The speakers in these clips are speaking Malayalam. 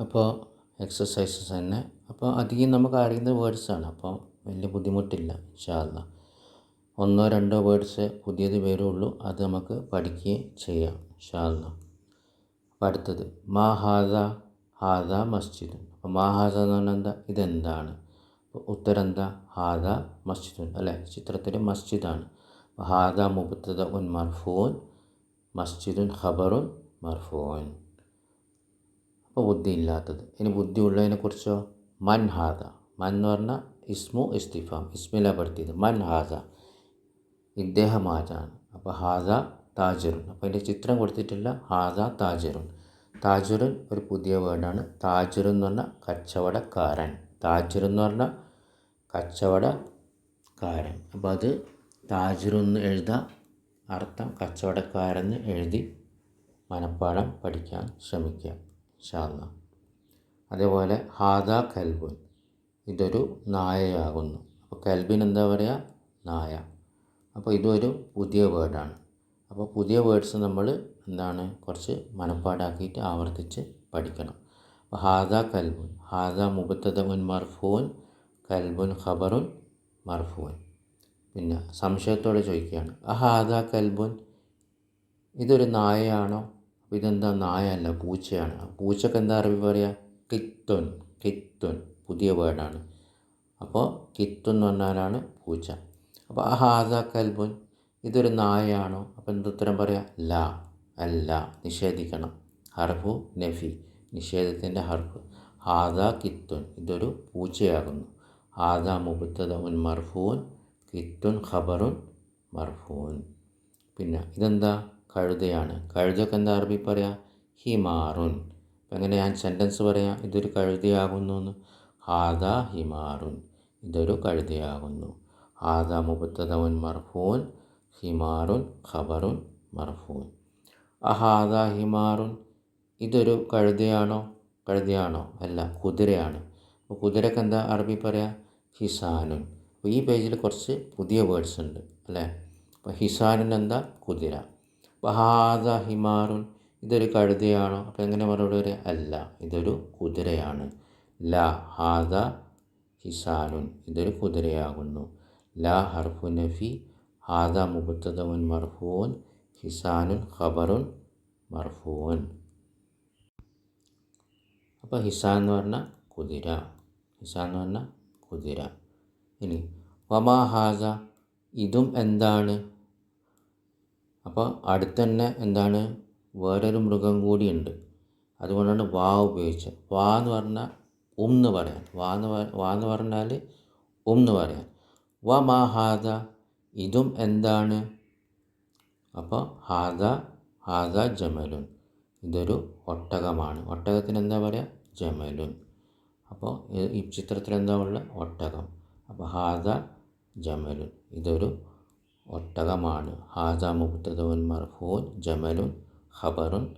അപ്പോൾ എക്സസൈസസ് തന്നെ. അപ്പോൾ അധികം നമുക്ക് അറിയുന്ന വേർഡ്സാണ് അപ്പോൾ വലിയ ബുദ്ധിമുട്ടില്ല ഇൻഷാല്ല ഒന്നോ രണ്ടോ വേർഡ്സ് പുതിയത് വരുള്ളൂ അത് നമുക്ക് പഠിക്കുകയും ചെയ്യാം ഇൻഷാല്ല അപ്പോൾ അടുത്തത് മാ ഹാദ ഹാദ മസ്ജിദ്. അപ്പോൾ മാ ഹാദ എന്ന് പറഞ്ഞാൽ എന്താ? ഇതെന്താണ്? ഉത്തരം എന്താ? ഹാദ മസ്ജിദ്. അല്ലേ? ചിത്രത്തിൽ മസ്ജിദാണ് ഹാദ മുബത്തദ ഉൻ മർഫൂൻ മസ്ജിദുൻ ഖബറുൻ മർഫൂൻ. അപ്പോൾ ബുദ്ധി ഇല്ലാത്തത് ഇനി ബുദ്ധി ഉള്ളതിനെക്കുറിച്ചോ മൻ ഹാദ മൻ എന്ന് പറഞ്ഞാൽ ഇസ്മു ഇസ്തിഫാം. ഇസ്മില പെടുത്തിയത് മൻ ഹാദ ഇദ്ദേഹം ആരാണ് അപ്പോൾ ഹാദ താജറുൻ. അപ്പോൾ അതിന്റെ ചിത്രം കൊടുത്തിട്ടില്ല. ഹാദ താജറുൻ. താജുറുൻ ഒരു പുതിയ വേർഡാണ്. താജുർ എന്ന് പറഞ്ഞാൽ കച്ചവടക്കാരൻ. താജുർ എന്ന് പറഞ്ഞാൽ കച്ചവടക്കാരൻ. അപ്പോൾ അത് താജുറെന്ന് എഴുതാം അർത്ഥം കച്ചവടക്കാരെന്ന് എഴുതി മനപ്പാഠം പഠിക്കാൻ ശ്രമിക്കുക. ഇൻഷാല്ല അതേപോലെ ഹാദ കൽബുൻ. ഇതൊരു നായയാകുന്നു. അപ്പോൾ കൽബിൻ എന്താ പറയുക നായ. അപ്പോൾ ഇതൊരു പുതിയ വേർഡാണ്. അപ്പോൾ പുതിയ വേർഡ്സ് നമ്മൾ എന്താണ്? കുറച്ച് മനപ്പാടാക്കിയിട്ട് ആവർത്തിച്ച് പഠിക്കണം. അപ്പോൾ ഹാദ കൽബുൻ. ഹാദ മുബത്തതമുൻ മർഫൂൻ കൽബുൻ ഖബറുൻ മർഫൂൻ. പിന്നെ സംശയത്തോടെ ചോദിക്കുകയാണ്. അഹാദ കൽബുൻ ഇതൊരു നായയാണോ? ഇതെന്താ നായല്ല പൂച്ചയാണ്. പൂച്ചക്ക് എന്താ അറബി പറയുക കിത്തുൻ കിത്തുൻ പുതിയ വേർഡാണ്. അപ്പോൾ കിത്തുൻ എന്ന് പറഞ്ഞാലാണ് പൂച്ച. അപ്പോൾ ആ ഹാസ കൽബുൻ ഇതൊരു നായയാണോ? അപ്പോൾ എന്തുത്തരം പറയാം? ല അല്ല നിഷേധിക്കണം. ഹർഫു നഫി നിഷേധത്തിന്റെ ഹർഫ്. ഹാദ കിത്തുൻ ഇതൊരു പൂച്ചയാകുന്നു. ഹാദ ഉൻ മർഫൂൻ കിത്തുൻ ഖബറുൻ മർഫൂൻ. പിന്നെ ഇതെന്താ? കഴുതയാണ്. കഴുതയൊക്കെ എന്താ അറബി പറയാ? ഹിമാറുൻ. അപ്പം എങ്ങനെ ഞാൻ സെന്റൻസ് പറയാം ഇതൊരു കഴുതയാകുന്നു എന്ന്. ഹാദ ഹിമാറുൻ. ഇതൊരു കഴുതയാകുന്നു. ഹാദ മുബത്തതവൻ മർഫൂൻ ഹിമാറുൻ ഖബറുൻ മർഫൂൻ. അഹാദ ഹിമാറുൻ ഇതൊരു കഴുതയാണോ? കഴുതയാണോ? അല്ല കുതിരയാണ്. അപ്പോൾ കുതിരക്ക് എന്താ അറബി പറയാ? ഹിസാനുൻ. അപ്പോൾ ഈ പേജിൽ കുറച്ച് പുതിയ വേർഡ്സ് ഉണ്ട് അല്ലേ? അപ്പോൾ ഹിസാനുൻ എന്താ? കുതിര. അപ്പോൾ ഹാദ ഹിമാറുൻ ഇതൊരു കഴുതയാണോ? അപ്പോൾ എങ്ങനെ മറുപടി വരിക അല്ല ഇതൊരു കുതിരയാണ്. ല ഹാദ ഹിസാനുൻ ഇതൊരു കുതിരയാകുന്നു. ല ഹർഫു നഫി ഹാദ മുബത്തദവൻ മർഫൂൻ ഹിസാനുൻ ഖബറുൻ മർഫൂൻ. അപ്പോൾ ഹിസാൻ എന്ന് പറഞ്ഞാൽ കുതിര. ഹിസാൻ എന്ന് പറഞ്ഞാൽ കുതിര. ഇനി വമാ ഹാസ ഇതും എന്താണ്? അപ്പോൾ അടുത്ത് തന്നെ എന്താണ്? വേറൊരു മൃഗം കൂടിയുണ്ട്. അതുകൊണ്ടാണ് വാ ഉപയോഗിച്ചത്. വാ എന്ന് പറഞ്ഞാൽ ഉം എന്ന് പറയാൻ വാ എന്ന് വാ എന്ന് പറഞ്ഞാൽ ഉം എന്ന് പറയാൻ വ മാ ഹാദ ഇതും എന്താണ്? അപ്പോൾ ഹാദ ഹാദ ജമലുൻ. ഇതൊരു ഒട്ടകമാണ്. ഒട്ടകത്തിന് എന്താ പറയുക? ജമലുൻ. അപ്പോൾ ഈ ചിത്രത്തിൽ എന്താ ഉള്ളത്? ഒട്ടകം. അപ്പോൾ ഹാദ ജമലുൻ. ഇതൊരു ഒട്ടകമാണ്. ഹാജ മുബ്തദുൻ മർഫൂൻ ജമലുൻ ഖബറുൻ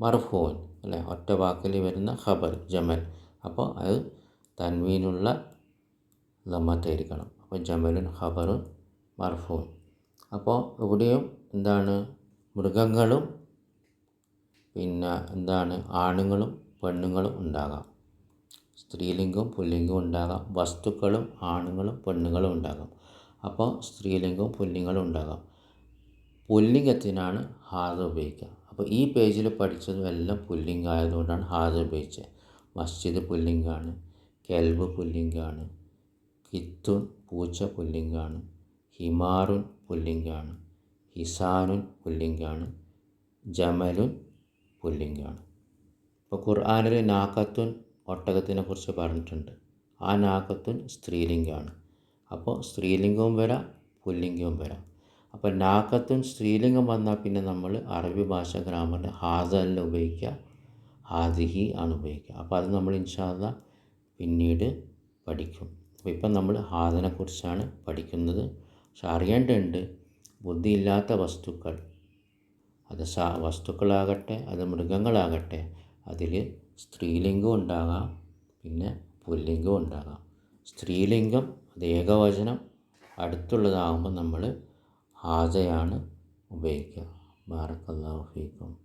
മർഫൂൻ. അല്ലേ? ഒറ്റ വാക്കിൽ വരുന്ന ഖബർ ജമൽ. അപ്പോൾ അത് തൻവീനുള്ള ലമ്മത്തായിരിക്കണം അപ്പോൾ ജമലുൻ ഖബറുൻ മർഫൂൻ. അപ്പോൾ ഇവിടെയും എന്താണ്? മൃഗങ്ങളും പിന്നെ എന്താണ്? ആണുങ്ങളും പെണ്ണുങ്ങളും ഉണ്ടാകാം. സ്ത്രീലിംഗവും പുല്ലിംഗവും ഉണ്ടാകാം. വസ്തുക്കളും ആണുങ്ങളും പെണ്ണുങ്ങളും ഉണ്ടാകാം. അപ്പോൾ സ്ത്രീലിംഗവും പുല്ലിംഗങ്ങളും ഉണ്ടാകാം. പുല്ലിംഗത്തിനാണ് ഹാദ ഉപയോഗിക്കുക. അപ്പോൾ ഈ പേജിൽ പഠിച്ചതും എല്ലാം പുല്ലിംഗം ആയതുകൊണ്ടാണ് ഹാദ ഉപയോഗിച്ചത്. മസ്ജിദ് പുല്ലിംഗാണ് കെൽബ് പുല്ലിംഗാണ് കിത്തുൻ പൂച്ച പുല്ലിംഗാണ് ഹിമാറുൻ പുല്ലിംഗാണ് ഹിസാനുൻ പുല്ലിംഗാണ് ജമലുൻ പുല്ലിംഗാണ് ഇപ്പോൾ ഖുർആാനിൽ നാക്കത്തുൻ ഒട്ടകത്തിനെ കുറിച്ച് പറഞ്ഞിട്ടുണ്ട്. ആ നാക്കത്തുൻ സ്ത്രീലിംഗമാണ്. അപ്പോൾ സ്ത്രീലിംഗവും വരാം പുല്ലിംഗവും വരാം. അപ്പോൾ നാക്കത്തും സ്ത്രീലിംഗം വന്നാൽ പിന്നെ നമ്മൾ അറബി ഭാഷ ഗ്രാമറിൽ ഹാദല്ല ഉപയോഗിക്കുക ഹാദിഹി ആണ് ഉപയോഗിക്കുക. അപ്പോൾ അത് നമ്മൾ ഇൻഷാല്ല പിന്നീട് പഠിക്കും. അപ്പോൾ ഇപ്പം നമ്മൾ ഹാദനെക്കുറിച്ചാണ് പഠിക്കുന്നത്. പക്ഷെ അറിയേണ്ടതുണ്ട് ബുദ്ധിയില്ലാത്ത വസ്തുക്കൾ അത് സാ വസ്തുക്കളാകട്ടെ അത് മൃഗങ്ങളാകട്ടെ അതിൽ സ്ത്രീലിംഗം ഉണ്ടാകാം പിന്നെ പുല്ലിംഗം ഉണ്ടാകാം. സ്ത്രീലിംഗം അത് ഏകവചനം. അടുത്തുള്ളതാകുമ്പോൾ നമ്മൾ ഹാജയാണ് ഉപയോഗിക്കുക. ബാറക്കല്ലാഹു ഫീക്കും.